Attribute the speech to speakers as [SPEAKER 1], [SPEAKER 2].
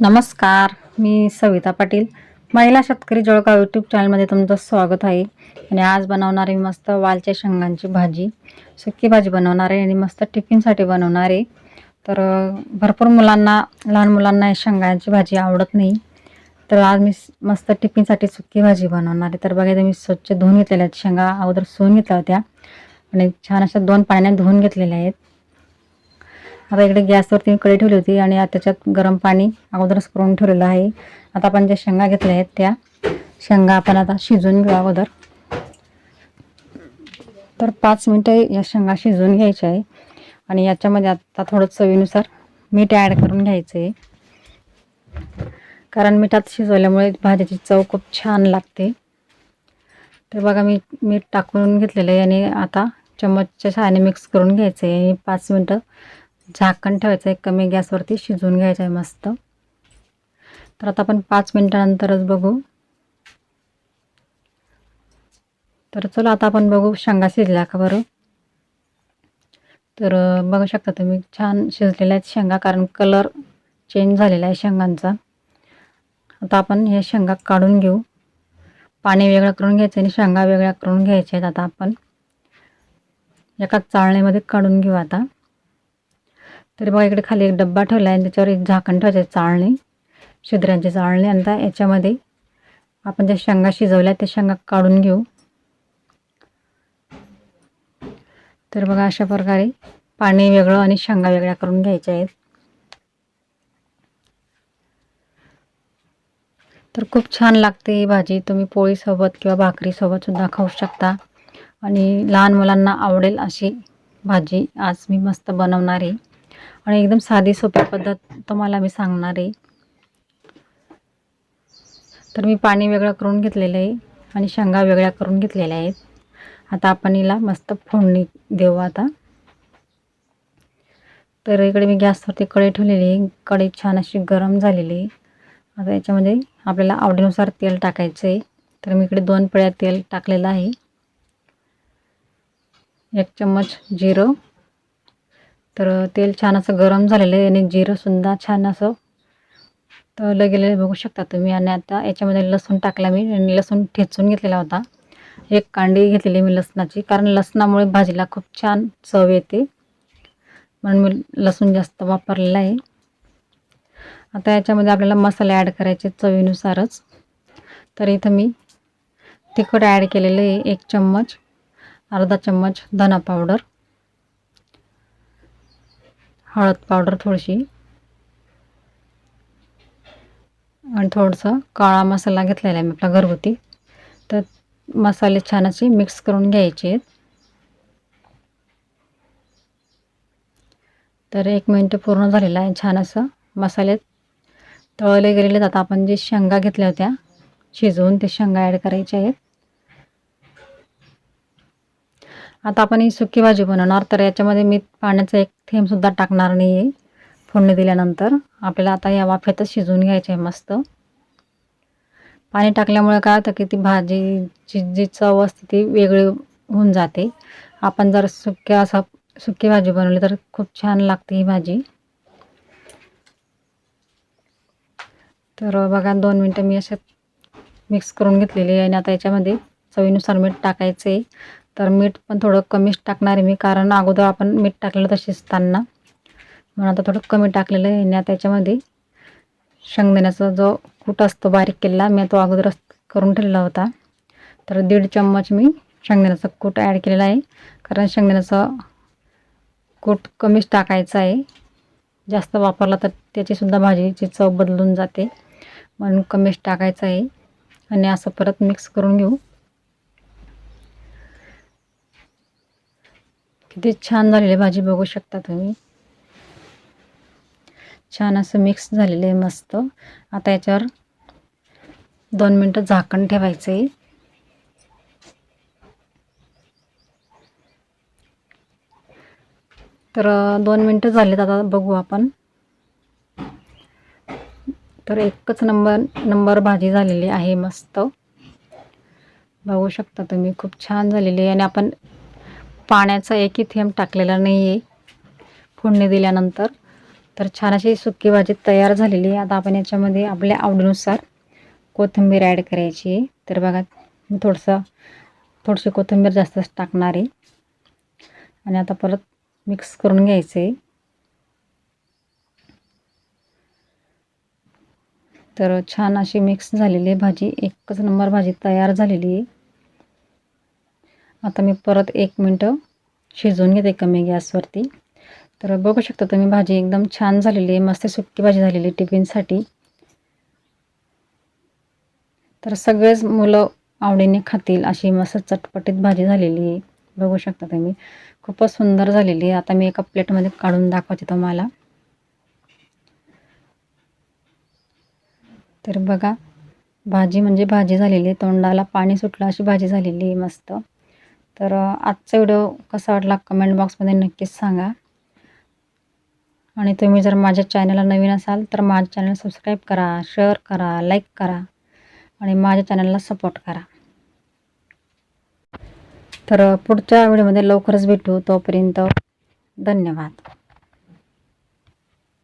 [SPEAKER 1] नमस्कार मी सविता पाटील. महिला शेतकरी जळगाव यूट्यूब चॅनलमध्ये तुमचं स्वागत आहे. आणि आज बनवणारे मी मस्त वालच्या शेंगांची भाजी सुकी भाजी बनवणार आहे आणि मस्त टिफिनसाठी बनवणार आहे. तर भरपूर मुलांना लहान मुलांना शेंगांची भाजी आवडत नाही. तर आज मी मस्त टिफिनसाठी सुकी भाजी बनवणार आहे. तर बघायचं मी स्वच्छ धुवून घेतलेल्या आहेत. शेंगा अगोदर सोन घेतल्या होत्या. आणि छान अशा दोन पाण्याने धुवून घेतलेल्या आहेत. आता इकडे गॅसवरती कढई ठेवली होती आणि आता त्याच्यात गरम पाणी अगोदरच करून ठेवलेलं आहे. आता आपण ज्या शेंगा घेतल्या आहेत त्या शेंगा आपण आता शिजवून घेऊ अगोदर. तर पाच मिनटं या शेंगा शिजवून घ्यायच्या आहे. आणि याच्यामध्ये आता थोडं चवीनुसार मीठ ॲड करून घ्यायचं आहे कारण मिठात शिजवल्यामुळे भाज्याची चव खूप छान लागते. तर बघा मी मीठ टाकून घेतलेलं आहे आणि आता चम्मचच्या सहाय्याने मिक्स करून घ्यायचं आहे आणि पाच मिनटं झाकण ठेवायचं आहे कमी गॅसवरती शिजवून घ्यायचं आहे मस्त. तर आता आपण पाच मिनटानंतरच बघू. तर चला आता आपण बघू शेंगा शिजल्या का बरं. तर बघू शकता तुम्ही छान शिजलेल्या आहेत शेंगा कारण कलर चेंज झालेला आहे शेंगांचा. आता आपण हे शेंगा काढून घेऊ. पाणी वेगळं करून घ्यायचं आणि शेंगा वेगळ्या करून घ्यायच्या आहेत आता आपण. एका चाळणीमध्ये काढून घेऊ आता. तरी बघा इकडे खाली एक डब्बा ठेवला आहे आणि त्याच्यावर एक झाकण ठेवायचं आहे चाळणी. छिद्रांची चाळणी आणि आता याच्यामध्ये आपण ज्या शेंगा शिजवल्या त्या शेंगा काढून घेऊ. तर बघा अशा प्रकारे पाणी वेगळं आणि शेंगा वेगळ्या करून घ्यायच्या आहेत. तर खूप छान लागते ही भाजी. तुम्ही पोळीसोबत किंवा भाकरीसोबत सुद्धा खाऊ शकता. आणि लहान मुलांना आवडेल अशी भाजी आज मी मस्त बनवणार आहे. आणि एकदम साधी सोपी पद्धत तुम्हाला मी सांगणार आहे. तर मी पाणी वेगळं करून घेतलेलं आहे आणि शेंगा वेगळ्या करून घेतलेल्या आहेत. आता आपण हिला मस्त फोडणी देऊ आता. तर इकडे मी गॅसवरती कढई ठेवलेली आहे. कढई छान अशी गरम झालेली आहे. आता याच्यामध्ये आपल्याला आवडीनुसार तेल टाकायचं आहे. तर मी इकडे दोन पळ्या तेल टाकलेलं आहे. एक चम्मच जिरं. तर तेल छान असं गरम झालेलं आहे आणि जिरंसुद्धा छान असं. तळलं गेलेलं बघू शकता तुम्ही. आणि आता याच्यामध्ये लसूण टाकला मी आणि लसूण ठेचून घेतलेला होता. एक कांडी घेतलेली मी लसणाची. कारण लसणामुळे भाजीला खूप छान चव येते. म्हणून मी लसूण जास्त वापरलेला आहे. आता याच्यामध्ये आपल्याला मसाले ॲड करायचे चवीनुसारच. तर इथं मी तिखट ॲड केलेलं आहे एक चम्मच अर्धा चम्मच धना पावडर. हळद पावडर थोडीशी. आणि थोडंसं काळा मसाला घेतलेला आहे मी आपला घरगुती. तर मसाले छान असे मिक्स करून घ्यायचे. आहेत तर एक मिनटं पूर्ण झालेलं आहे. छान असं मसाले तळले गेलेले आता आपण जे शेंगा घेतल्या होत्या शिजवून ते शेंगा ॲड करायच्या आहेत. आता आपण ही सुकी भाजी बनवणार तर याच्यामध्ये मी पाण्याचा एक थेंबसुद्धा टाकणार नाही आहे फोडणी दिल्यानंतर. आपल्याला आता या वाफ्यातच शिजवून घ्यायचे आहे मस्त. पाणी टाकल्यामुळे काय होतं की ती भाजीची जी चव असते ती वेगळी होऊन जाते. आपण जर सुक्या असं सुकी भाजी बनवली तर खूप छान लागते ही भाजी. तर बघा दोन मिनटं मी असे मिक्स करून घेतलेली आहे आणि आता याच्यामध्ये चवीनुसार मीठ टाकायचं आहे तर मीठ पण थोडं कमीच टाकणार आहे मी कारण अगोदर आपण मीठ टाकलेलं तसे असताना म्हणून आता थोडं कमी टाकलेलं आहे आणि त्याच्यामध्ये शेंगदाण्याचा जो कूट असतो बारीक केलेला मी तो अगोदरच करून ठेवला होता. तर दीड चम्मच मी शेंगदाण्याचा कूट ॲड केलेला आहे कारण शेंगदाण्याचं कूट कमीच टाकायचं आहे. जास्त वापरला तर त्याचीसुद्धा भाजीची चव बदलून जाते म्हणून कमीच टाकायचं आहे. आणि असं परत मिक्स करून घेऊ. किती छान झालेली भाजी बघू शकता तुम्ही. छान असं मिक्स झालेलं आहे मस्त. आता याच्यावर दोन मिनटं झाकण ठेवायचं आहे तर दोन मिनटं झालेत आता बघू आपण. तर एकच नंबर नंबर भाजी झालेली आहे मस्त. बघू शकता तुम्ही खूप छान झालेली आहे. आणि आपण पाण्याचा एकही थेंब टाकलेला नाही आहे फोडणी दिल्यानंतर. तर छान अशी सुकी भाजी तयार झालेली आहे. आता आपण याच्यामध्ये आपल्या आवडीनुसार कोथिंबीर ॲड करायची आहे. तर बघा मी थोडंसं थोडीशी कोथिंबीर जास्तच टाकणार आहे. आणि आता परत मिक्स करून घ्यायचं आहे. तर छान अशी मिक्स झालेली आहे. भाजी एकच नंबर भाजी तयार झालेली आहे. आता मी परत एक मिनटं शिजवून घेते कमी गॅसवरती. तर बघू शकता तुम्ही भाजी एकदम छान झालेली आहे मस्त सुट्टी भाजी झालेली टिफिनसाठी. तर सगळेच मुलं आवडीने खातील अशी मस्त चटपटीत भाजी झालेली आहे. बघू शकता तुम्ही खूपच सुंदर झालेली आहे. आता मी एका प्लेटमध्ये काढून दाखवते तुम्हाला. तर बघा भाजी म्हणजे भाजी झालेली आहे. तोंडाला पाणी सुटलं अशी भाजी झालेली आहे मस्त. तर आजचा व्हिडिओ कसा वाटला कमेंट बॉक्समध्ये नक्कीच सांगा. आणि तुम्ही जर माझ्या चॅनलला नवीन असाल तर माझ्या चॅनल सबस्क्राईब करा शेअर करा लाईक करा आणि माझ्या चॅनलला सपोर्ट करा. तर पुढच्या व्हिडिओमध्ये लवकरच भेटू. तोपर्यंत धन्यवाद.